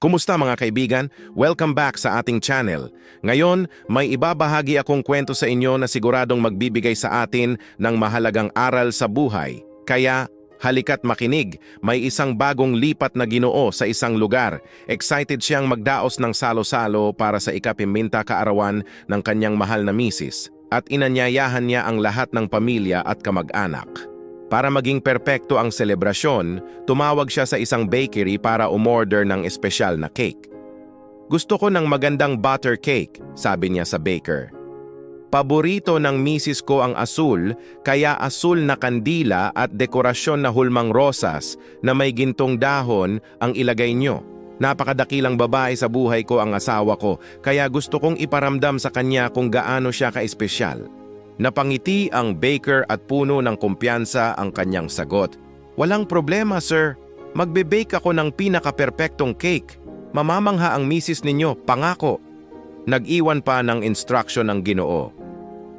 Kumusta mga kaibigan? Welcome back sa ating channel. Ngayon, may ibabahagi akong kwento sa inyo na siguradong magbibigay sa atin ng mahalagang aral sa buhay. Kaya, halika't makinig. May isang bagong lipat na ginoo sa isang lugar. Excited siyang magdaos ng salo-salo para sa ikapiminta kaarawan ng kanyang mahal na misis at inanyayahan niya ang lahat ng pamilya at kamag-anak. Para maging perpekto ang selebrasyon, tumawag siya sa isang bakery para umorder ng espesyal na cake. Gusto ko ng magandang butter cake, sabi niya sa baker. Paborito ng misis ko ang asul, kaya asul na kandila at dekorasyon na hulmang rosas na may gintong dahon ang ilagay nyo. Napakadakilang babae sa buhay ko ang asawa ko, kaya gusto kong iparamdam sa kanya kung gaano siya ka-espesyal. Napangiti ang baker at puno ng kumpiyansa ang kanyang sagot. Walang problema, sir. Magbe-bake ako ng pinaka-perpektong cake. Mamamangha ang misis ninyo, pangako. Nag-iwan pa ng instruction ng ginoo.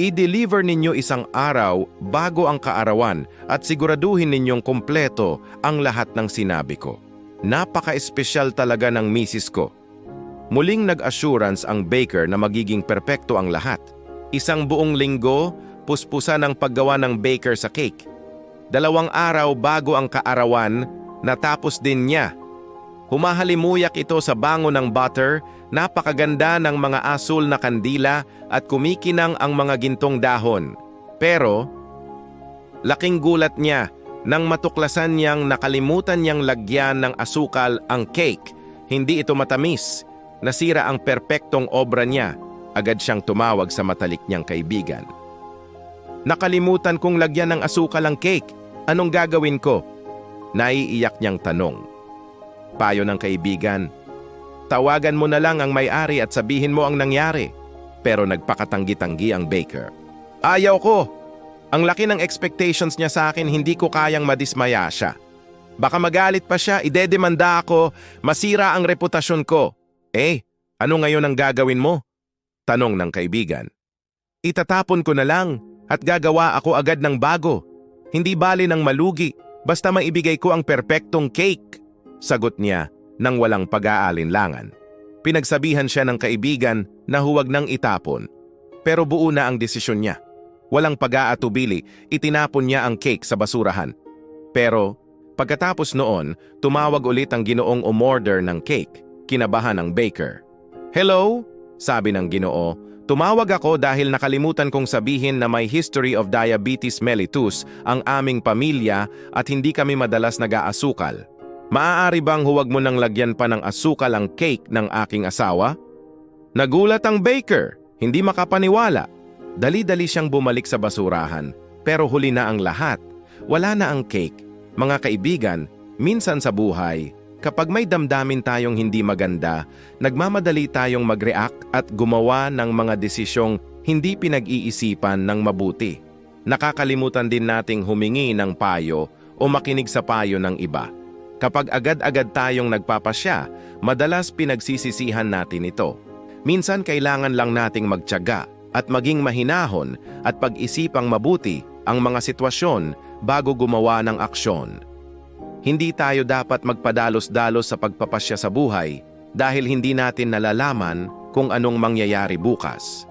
I-deliver ninyo isang araw bago ang kaarawan at siguraduhin ninyong kumpleto ang lahat ng sinabi ko. Napaka-espesyal talaga ng misis ko. Muling nag-assurance ang baker na magiging perpekto ang lahat. Isang buong linggo, puspusan ang paggawa ng baker sa cake. Dalawang araw bago ang kaarawan, natapos din niya. Humahalimuyak ito sa bango ng butter, napakaganda ng mga asul na kandila at kumikinang ang mga gintong dahon. Pero, laking gulat niya nang matuklasan niyang nakalimutan niyang lagyan ng asukal ang cake. Hindi ito matamis. Nasira ang perpektong obra niya agad siyang tumawag sa matalik niyang kaibigan. Nakalimutan kong lagyan ng asukal ang cake. Anong gagawin ko? Naiiyak niyang tanong. Payo ng kaibigan, tawagan mo na lang ang may-ari at sabihin mo ang nangyari. Pero nagpakatanggi-tanggi ang baker. Ayaw ko! Ang laki ng expectations niya sa akin, hindi ko kayang madismaya siya. Baka magalit pa siya, idedemanda ako, masira ang reputasyon ko. Eh, ano ngayon ang gagawin mo? Tanong ng kaibigan. Itatapon ko na lang at gagawa ako agad ng bago. Hindi bali ng malugi, basta maibigay ko ang perpektong cake. Sagot niya nang walang pag-aalinlangan. Pinagsabihan siya ng kaibigan na huwag nang itapon. Pero buo na ang desisyon niya. Walang pag-aatubili, itinapon niya ang cake sa basurahan. Pero pagkatapos noon, tumawag ulit ang ginoong umorder ng cake. Kinabahan ang baker. Hello? Sabi ng ginoo, tumawag ako dahil nakalimutan kong sabihin na may history of diabetes mellitus ang aming pamilya at hindi kami madalas nag-aasukal. Maaari bang huwag mo nang lagyan pa ng asukal ang cake ng aking asawa? Nagulat ang baker, hindi makapaniwala. Dali-dali siyang bumalik sa basurahan, pero huli na ang lahat. Wala na ang cake. Mga kaibigan, minsan sa buhay, kapag may damdamin tayong hindi maganda, nagmamadali tayong mag-react at gumawa ng mga desisyong hindi pinag-iisipan ng mabuti. Nakakalimutan din nating humingi ng payo o makinig sa payo ng iba. Kapag agad-agad tayong nagpapasya, madalas pinagsisisihan natin ito. Minsan kailangan lang nating magtyaga at maging mahinahon at pag-isipang mabuti ang mga sitwasyon bago gumawa ng aksyon. Hindi tayo dapat magpadalos-dalos sa pagpapasya sa buhay dahil hindi natin nalalaman kung anong mangyayari bukas.